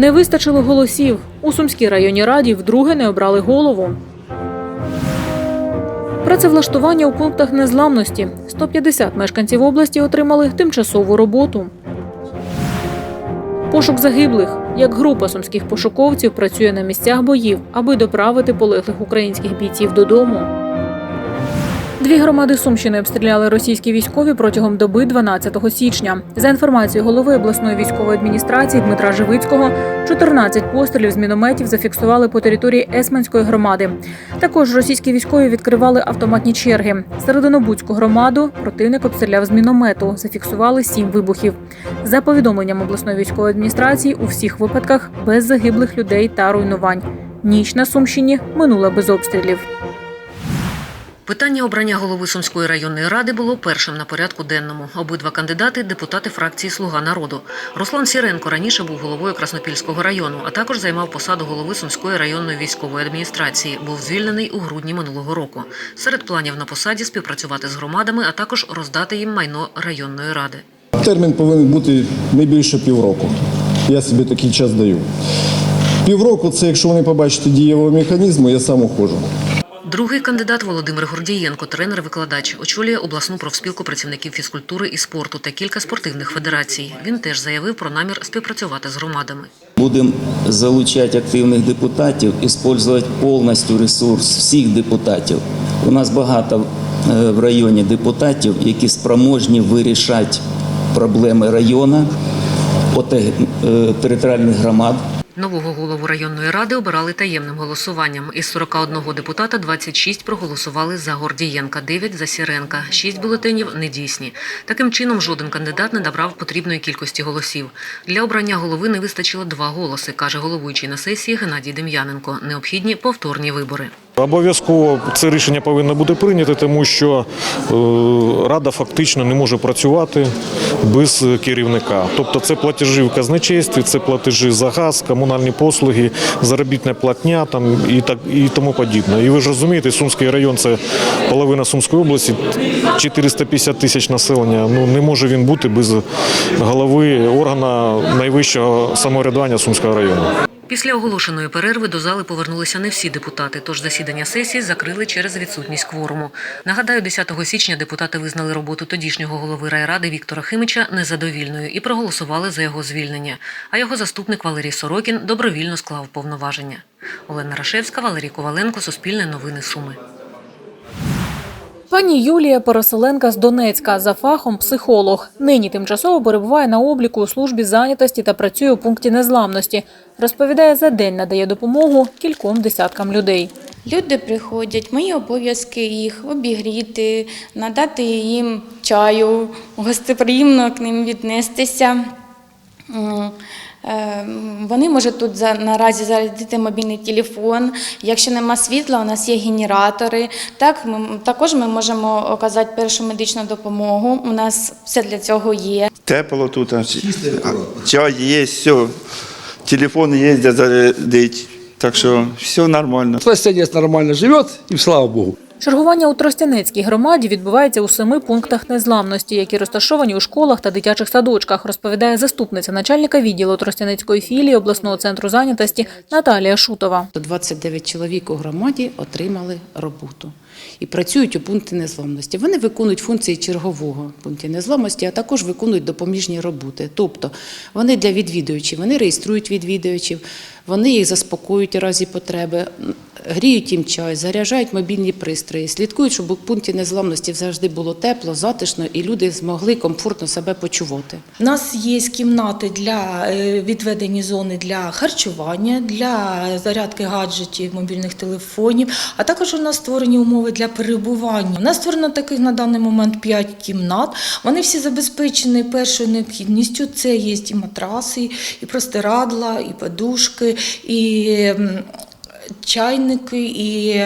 Не вистачило голосів. У Сумській районній раді вдруге не обрали голову. Працевлаштування у пунктах незламності. 150 мешканців області отримали тимчасову роботу. Пошук загиблих. Як група сумських пошуковців працює на місцях боїв, аби доправити полеглих українських бійців додому. Дві громади Сумщини обстріляли російські військові протягом доби 12 січня. За інформацією голови обласної військової адміністрації Дмитра Живицького, 14 пострілів з мінометів зафіксували по території Есманської громади. Також російські військові відкривали автоматні черги. Серединобудську громаду противник обстріляв з міномету. Зафіксували сім вибухів. За повідомленням обласної військової адміністрації, у всіх випадках без загиблих людей та руйнувань. Ніч на Сумщині минула без обстрілів. Питання обрання голови Сумської районної ради було першим на порядку денному. Обидва кандидати депутати фракції Слуга народу. Руслан Сіренко раніше був головою Краснопільського району, а також займав посаду голови Сумської районної військової адміністрації. Був звільнений у грудні минулого року. Серед планів на посаді співпрацювати з громадами, а також роздати їм майно районної ради. Термін повинен бути не більше півроку. Я собі такий час даю. Півроку це якщо вони побачать дієвого механізму, я сам ухожу. Другий кандидат Володимир Гордієнко, тренер-викладач, очолює обласну профспілку працівників фізкультури і спорту та кілька спортивних федерацій. Він теж заявив про намір співпрацювати з громадами. Будем залучати активних депутатів, використовувати повністю ресурс всіх депутатів. У нас багато е, в районі депутатів, які спроможні вирішати проблеми району, е, територіальних громад. Нового голову районної ради обирали таємним голосуванням. Із 41 депутата 26 проголосували за Гордієнка, 9 за Сіренка, 6 бюлетенів недійсні. Таким чином, жоден кандидат не набрав потрібної кількості голосів. Для обрання голови не вистачило два голоси, каже головуючий на сесії Геннадій Дем'яненко. Необхідні повторні вибори. Обов'язково це рішення повинно бути прийнято, тому що е, рада фактично не може працювати без керівника. Тобто це платежі в казначействі, це платежі за газ, комунальні послуги, заробітна платня там і так і тому подібне. І ви ж розумієте, Сумський район це половина Сумської області, 450 тисяч населення. Ну не може він бути без голови органу найвищого самоврядування Сумського району. Після оголошеної перерви до зали повернулися не всі депутати, тож засідання сесії закрили через відсутність кворуму. Нагадаю, 10 січня депутати визнали роботу тодішнього голови райради Віктора Химича незадовільною і проголосували за його звільнення. А його заступник Валерій Сорокін добровільно склав повноваження. Олена Рашевська, Валерій Коваленко, Суспільне новини Суми. Пані Юлія Переселенка з Донецька за фахом психолог. Нині тимчасово перебуває на обліку у службі зайнятості та працює у пункті незламності. Розповідає, за день надає допомогу кільком десяткам людей. Люди приходять, мої обов'язки їх обігріти, надати їм чаю, гостеприємно к ним віднестися. Е, Вони можуть тут за- наразі зарядити мобільний телефон. Якщо нема світла, у нас є генератори. Так, ми, також ми можемо оказати першу медичну допомогу. У нас все для цього є. Тепло тут. Чай є, все. Телефон є, де зарядить. Так що все нормально. Соседец нормально живет, и слава Богу. Чергування у Тростянецькій громаді відбувається у семи пунктах незламності, які розташовані у школах та дитячих садочках, розповідає заступниця начальника відділу Тростянецької філії обласного центру зайнятості Наталія Шутова. 29 чоловік у громаді отримали роботу і працюють у пункті незламності. Вони виконують функції чергового пункту незламності, а також виконують допоміжні роботи. Тобто вони для відвідувачів, вони реєструють відвідувачів, вони їх заспокоюють у разі потреби, гріють їм чай, заряджають мобільні пристрої, слідкують, щоб у пункті незламності завжди було тепло, затишно і люди змогли комфортно себе почувати. У нас є кімнати для е, відведені зони для харчування, для зарядки гаджетів, мобільних телефонів, а також у нас створені умови для перебування. У нас створено таких на даний момент 5 кімнат. Вони всі забезпечені першою необхідністю. Це є і матраси, і простирадла, і подушки, і чайники, і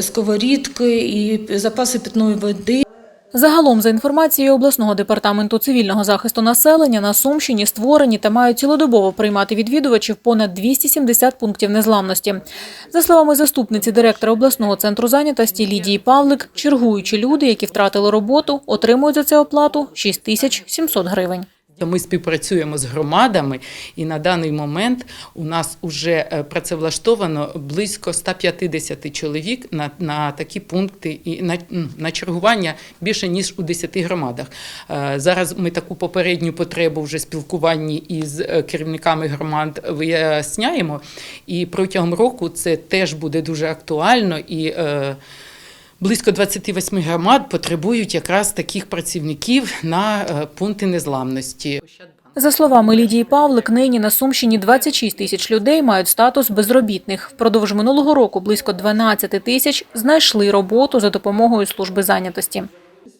сковорідки, і запаси питної води. Загалом, за інформацією обласного департаменту цивільного захисту населення, на Сумщині створені та мають цілодобово приймати відвідувачів понад 270 пунктів незламності. За словами заступниці директора обласного центру зайнятості Лідії Павлик, чергуючі люди, які втратили роботу, отримують за це оплату 6700 гривень. Ми співпрацюємо з громадами, і на даний момент у нас вже працевлаштовано близько 150 чоловік на, на такі пункти і на, на чергування більше ніж у 10 громадах. Е, Зараз ми таку попередню потребу вже спілкуванні із е, керівниками громад виясняємо, і протягом року це теж буде дуже актуально і. Близько 28 громад потребують якраз таких працівників на е, пункти незламності. За словами Лідії Павлик, нині на Сумщині 26 тисяч людей мають статус безробітних. Впродовж минулого року близько 12 тисяч знайшли роботу за допомогою служби зайнятості.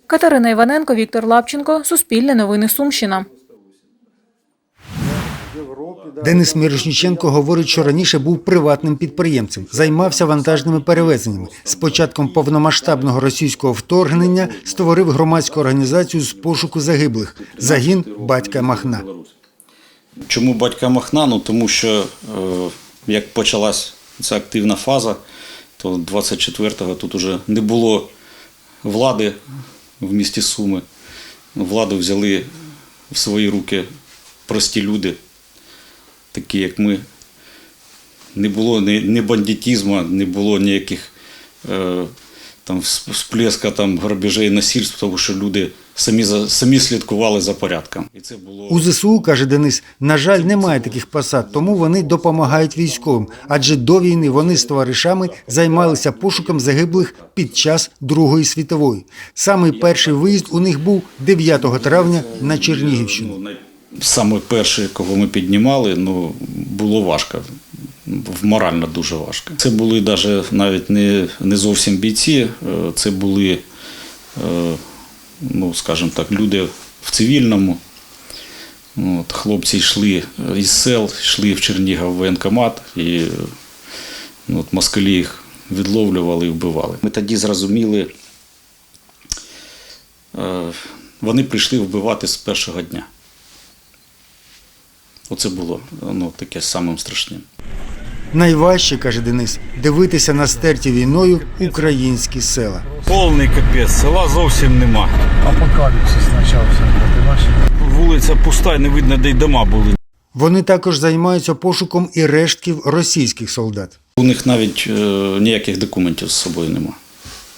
Катерина Іваненко, Віктор Лапченко, Суспільне новини Сумщина. Денис Мірошніченко говорить, що раніше був приватним підприємцем, займався вантажними перевезеннями. З початком повномасштабного російського вторгнення створив громадську організацію з пошуку загиблих загін батька Махна. Чому батька Махна? Ну, тому що е, як почалась ця активна фаза, то 24-го тут уже не було влади в місті Суми. Владу взяли в свої руки прості люди, такі як ми. Не було ні, ні бандитизму, не було ніяких е, там сплеска там, грабежей, насильств, тому що люди самі, за- самі слідкували за порядком. І це було... У ЗСУ, каже Денис, на жаль, немає таких посад, тому вони допомагають військовим. Адже до війни вони з товаришами займалися пошуком загиблих під час Другої світової. Самий перший виїзд у них був 9 травня на Чернігівщину. Саме перше, кого ми піднімали, ну, було важко. Морально дуже важко. Це були даже навіть не, не зовсім бійці, е, це були, е, ну, скажімо так, люди в цивільному. От, хлопці йшли із сел, йшли в Чернігів в воєнкомат, і е, ну, от, москалі їх відловлювали і вбивали. Ми тоді зрозуміли, е, вони прийшли вбивати з першого дня. Оце було ну, таке самим страшним. Найважче, каже Денис, дивитися на стерті війною українські села. Повний капець, села зовсім нема. Апокаліпсис почався. Вулиця пуста, не видно, де й дома були. Вони також займаються пошуком і рештків російських солдат. У них навіть е, ніяких документів з собою нема.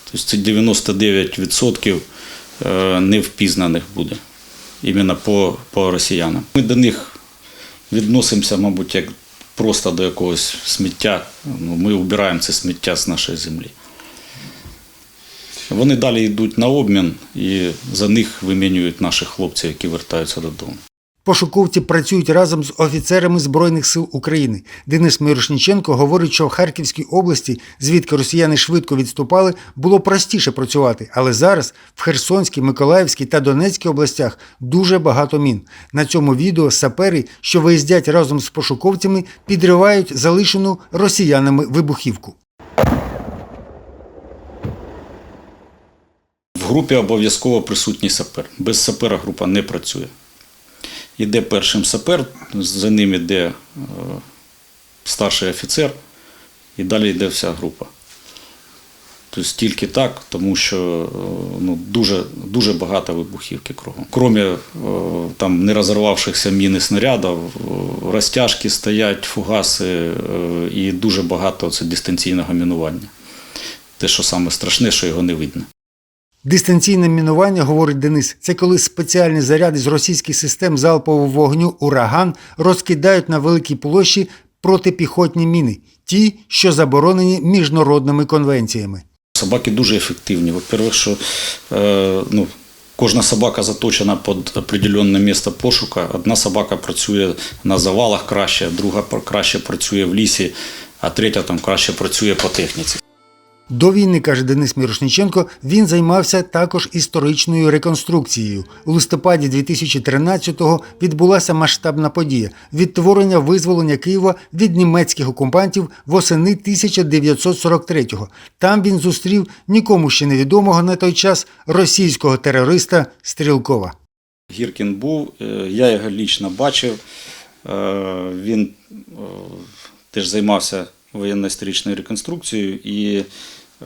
Тобто це 99% е, невпізнаних буде іменно по, по росіянам. Ми до них відносимося, мабуть, як просто до якогось сміття. Ну, ми вбираємо це сміття з нашої землі. Вони далі йдуть на обмін і за них вимінюють наших хлопців, які вертаються додому. Пошуковці працюють разом з офіцерами Збройних сил України. Денис Мирошніченко говорить, що в Харківській області, звідки росіяни швидко відступали, було простіше працювати. Але зараз в Херсонській, Миколаївській та Донецькій областях дуже багато мін. На цьому відео сапери, що виїздять разом з пошуковцями, підривають залишену росіянами вибухівку. В групі обов'язково присутній сапер. Без сапера група не працює. Іде першим сапер, за ним йде е, старший офіцер, і далі йде вся група. Тобто тільки так, тому що е, ну, дуже, дуже багато вибухівки кругом. Крім е, там не розірвавшихся міни снарядів, е, розтяжки стоять, фугаси і дуже багато це дистанційного мінування. Те, що саме страшне, що його не видно. Дистанційне мінування, говорить Денис, це коли спеціальні заряди з російських систем залпового вогню «Ураган» розкидають на великій площі протипіхотні міни, ті, що заборонені міжнародними конвенціями. Собаки дуже ефективні. Во-первых, що е, ну, кожна собака заточена під определенне місце пошука. Одна собака працює на завалах краще, друга краще працює в лісі, а третя там краще працює по техніці. До війни, каже Денис Мірошниченко, він займався також історичною реконструкцією. У листопаді 2013-го відбулася масштабна подія – відтворення визволення Києва від німецьких окупантів восени 1943-го. Там він зустрів нікому ще невідомого на той час російського терориста Стрілкова. Гіркін був, е, я його лічно бачив. Е, Він е, теж займався воєнно-історичною реконструкцією, і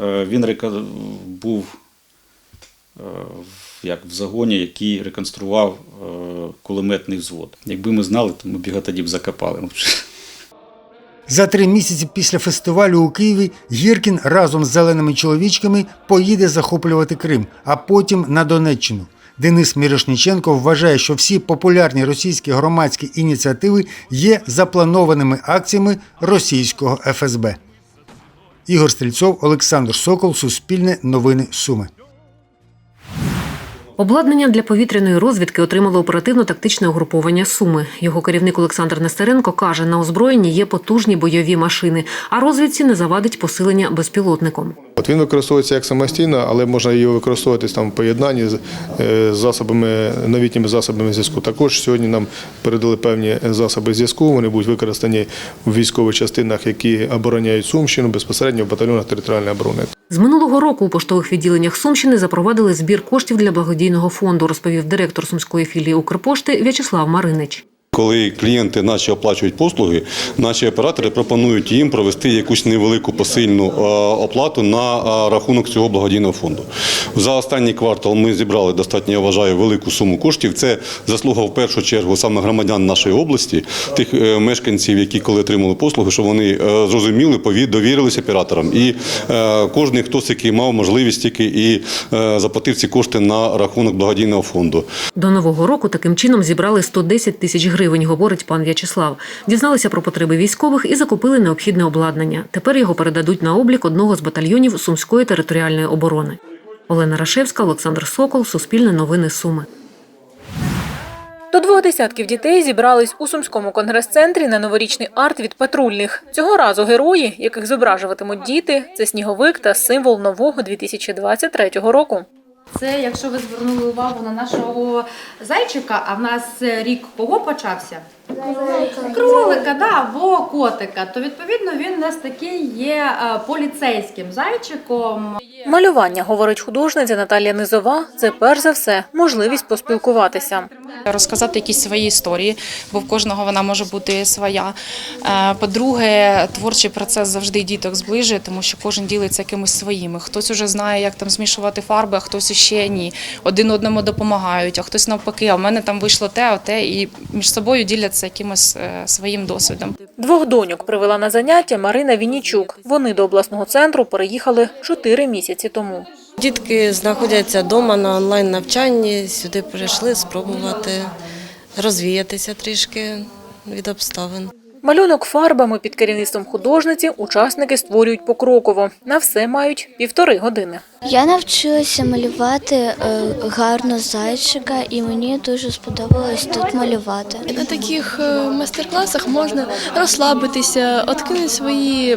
він река- був як в загоні, який реконструював е, кулеметний взвод. Якби ми знали, то ми б його тоді б закопали. За три місяці після фестивалю у Києві Гіркін разом з зеленими чоловічками поїде захоплювати Крим, а потім на Донеччину. Денис Мірошніченко вважає, що всі популярні російські громадські ініціативи є запланованими акціями російського ФСБ. Ігор Стрільцов, Олександр Сокол, Суспільне новини Суми. Обладнання для повітряної розвідки отримало оперативно-тактичне угруповання Суми. Його керівник Олександр Нестеренко каже, на озброєнні є потужні бойові машини, а розвідці не завадить посилення безпілотником. От він використовується як самостійно, але можна його використовувати там в поєднанні з е, засобами, новітніми засобами зв'язку. Також сьогодні нам передали певні засоби зв'язку. Вони будуть використані в військових частинах, які обороняють Сумщину безпосередньо в батальйонах територіальної оборони. З минулого року у поштових відділеннях Сумщини запровадили збір коштів для благодійного фонду, розповів директор сумської філії Укрпошти В'ячеслав Маринич. Коли клієнти наші оплачують послуги, наші оператори пропонують їм провести якусь невелику посильну е, оплату на е, рахунок цього благодійного фонду. За останній квартал ми зібрали достатньо, я вважаю, велику суму коштів. Це заслуга в першу чергу саме громадян нашої області, тих е, мешканців, які коли отримали послуги, що вони зрозуміли, довірилися операторам. І кожен, хто який мав можливість тільки і заплатив ці кошти на рахунок благодійного фонду. До нового року таким чином зібрали 110 тисяч гривень, говорить пан В'ячеслав. Дізналися про потреби військових і закупили необхідне обладнання. Тепер його передадуть на облік одного з батальйонів Сумської територіальної оборони. Олена Рашевська, Олександр Сокол, Суспільне новини Суми. До двох десятків дітей зібрались у сумському конгрес-центрі на новорічний арт від патрульних. Цього разу герої, яких зображуватимуть діти, це сніговик та символ нового 2023 року. Це, якщо ви звернули увагу на нашого зайчика, а в нас рік кого почався? Кролика, да, або котика. То відповідно він у нас такий є е, поліцейським зайчиком. Малювання, говорить художниця Наталія Низова, це перш за все можливість поспілкуватися. розказати якісь свої історії, бо в кожного вона може бути своя. Е, По-друге, творчий процес завжди діток зближує, тому що кожен ділиться якимось своїми. Хтось уже знає, як там змішувати фарби, а хтось ще ні. Один одному допомагають, а хтось навпаки, а в мене там вийшло те, оте, і між собою діляться якимось е, своїм досвідом. Двох доньок привела на заняття Марина Вінічук. Вони до обласного центру переїхали чотири місяці тому. Дітки знаходяться вдома на онлайн навчанні. Сюди прийшли спробувати розвіятися трішки від обставин. Малюнок фарбами під керівництвом художниці учасники створюють покроково. На все мають півтори години. Я навчилася малювати е, гарно зайчика, і мені дуже сподобалось тут малювати. На таких е, майстер-класах можна розслабитися, откинути свої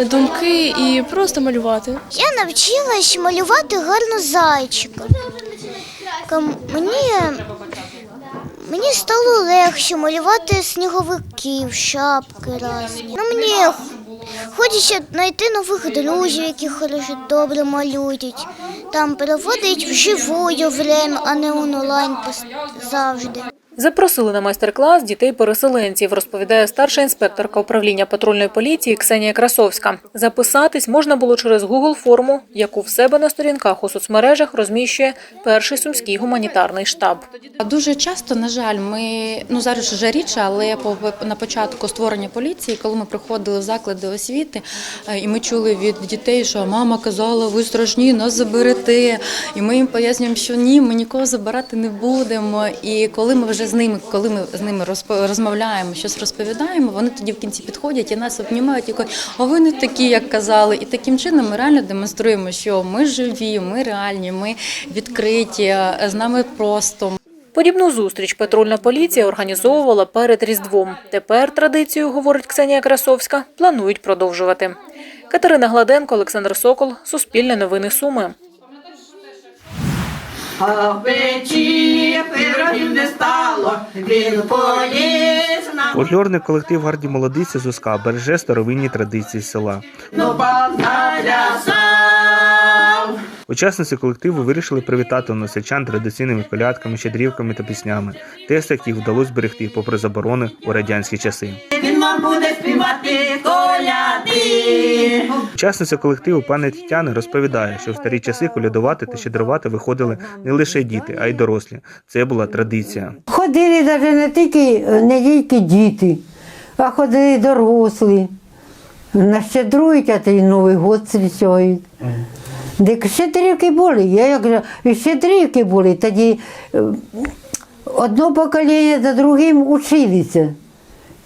думки і просто малювати. Я навчилась малювати гарно зайчика. Мені, мені стало легше малювати сніговиків, шапки різні. Ну, мені хочеться знайти нових друзів, які хорошо добре малюють. Там проводить вживую время, а не онлайн завжди. Запросили на майстер-клас дітей-переселенців, розповідає старша інспекторка управління патрульної поліції Ксенія Красовська. Записатись можна було через Google форму, яку в себе на сторінках у соцмережах розміщує перший сумський гуманітарний штаб. Дуже часто, на жаль, ми ну зараз вже рідше, але на початку створення поліції, коли ми приходили в заклади освіти, е, і ми чули від дітей, що мама казала, ви страшні, нас заберете. І ми їм пояснюємо, що ні, ми нікого забирати не будемо. І коли ми вже з ними, коли ми з ними розмовляємо, щось розповідаємо, вони тоді в кінці підходять і нас обнімають і кажуть, а ви не такі, як казали. І таким чином ми реально демонструємо, що ми живі, ми реальні, ми відкриті, е, з нами просто. Подібну зустріч патрульна поліція організовувала перед Різдвом. Тепер традицію, говорить Ксенія Красовська, планують продовжувати. Катерина Гладенко, Олександр Сокол, Суспільне новини Суми. А в печі пирогів не стало, він поліз на Фольклорний колектив Гарді молодиці з Уска береже старовинні традиції села. ну. Учасниці колективу вирішили привітати односельчан традиційними колядками, щедрівками та піснями, текст яких вдалося зберегти попри заборони у радянські часи. Він вам буде співати коляди. Учасниця колективу пані Тетяна розповідає, що в старі часи колядувати та щедрувати виходили не лише діти, а й дорослі. Це була традиція. Ходили навіть не тільки, не тільки діти, а ходили дорослі. Нащедрують, а то й Новий год зустрічають. Дик щедрівки були, я як і щедрівки були, тоді е, одно покоління за другим училися.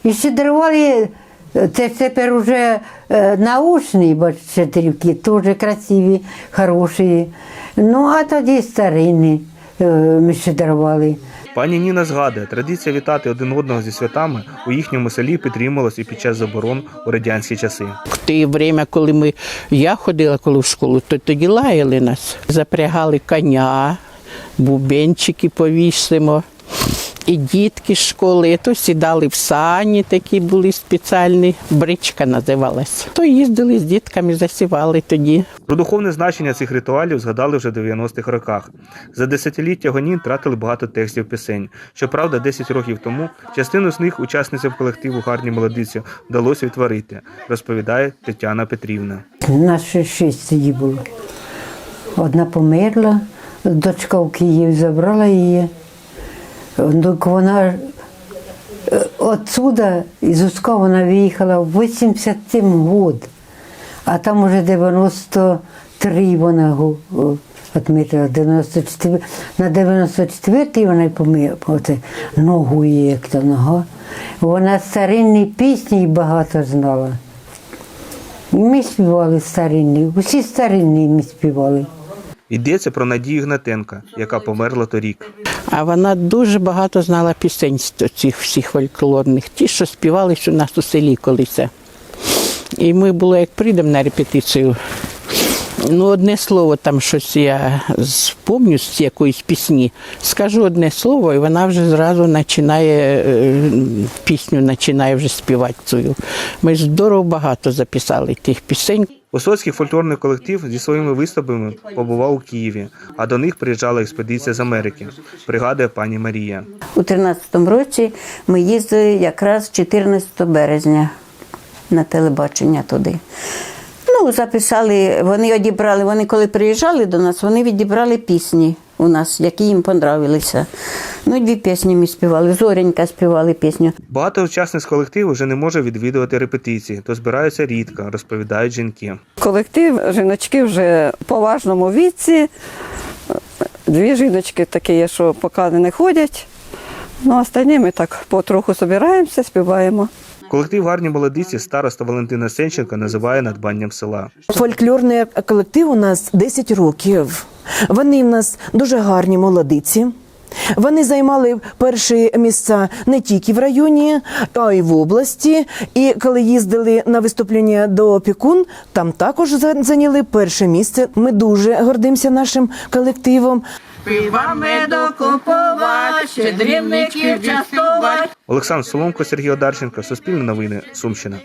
І ще дарували, це ж тепер вже е, научні бо щедрівки, теж красиві, хороші. Ну, а тоді старинні ми ми щедрували. Пані Ніна згадує, традиція вітати один одного зі святами у їхньому селі підтримувалась і під час заборон у радянські часи. В те время, коли ми, я ходила коли в школу, то тоді лаяли нас. Запрягали коня, бубенчики повісимо. І дітки з школи, то сідали в сані, такі були спеціальні, бричка називалась. То їздили з дітками, засівали тоді. Про духовне значення цих ритуалів згадали вже в 90-х роках. За десятиліття гонін тратили багато текстів пісень. Щоправда, 10 років тому частину з них учасницям колективу гарні молодиці вдалося відтворити, розповідає Тетяна Петрівна. Нас ще шість тоді було. Одна померла, дочка в Київ забрала її. Ну, вона е, отсюда, із Уска вона виїхала в 87 год, а там уже 93 вона відмітила, 94, на 94 вона оце, ногу її, як то нога. Вона старинні пісні багато знала. Ми співали старинні, усі старинні ми співали. Йдеться про Надію Гнатенка, яка померла торік. А вона дуже багато знала пісень цих всіх фольклорних, ті, що співались у нас у селі колись. І ми було, як прийдемо на репетицію. Ну, одне слово, там щось я спомню з якоїсь пісні, скажу одне слово, і вона вже зразу починає е, пісню починає вже співати цю. Ми здорово багато записали тих пісень. Осоцький фольклорний колектив зі своїми виступами побував у Києві, а до них приїжджала експедиція з Америки, пригадує пані Марія. У 13-му році ми їздили якраз 14 березня на телебачення туди. Ну, записали, вони одібрали, вони коли приїжджали до нас, вони відібрали пісні у нас, які їм понравилися. Ну, дві пісні ми співали. Зоренька співали пісню. Багато учасниць колективу вже не може відвідувати репетиції, то збираються рідко, розповідають жінки. Колектив жіночки вже в поважному віці. Дві жіночки такі є, що поки не ходять. Ну, останні ми так потроху збираємося, співаємо. Колектив гарні молодиці староста Валентина Сенченко називає надбанням села. Фольклорний колектив у нас 10 років. Вони в нас дуже гарні молодиці. Вони займали перші місця не тільки в районі, а й в області. І коли їздили на виступлення до опікун, там також за- зайняли перше місце. Ми дуже гордимося нашим колективом. Частувати. Олександр Соломко, Сергій Одарченко, Суспільне новини, Сумщина.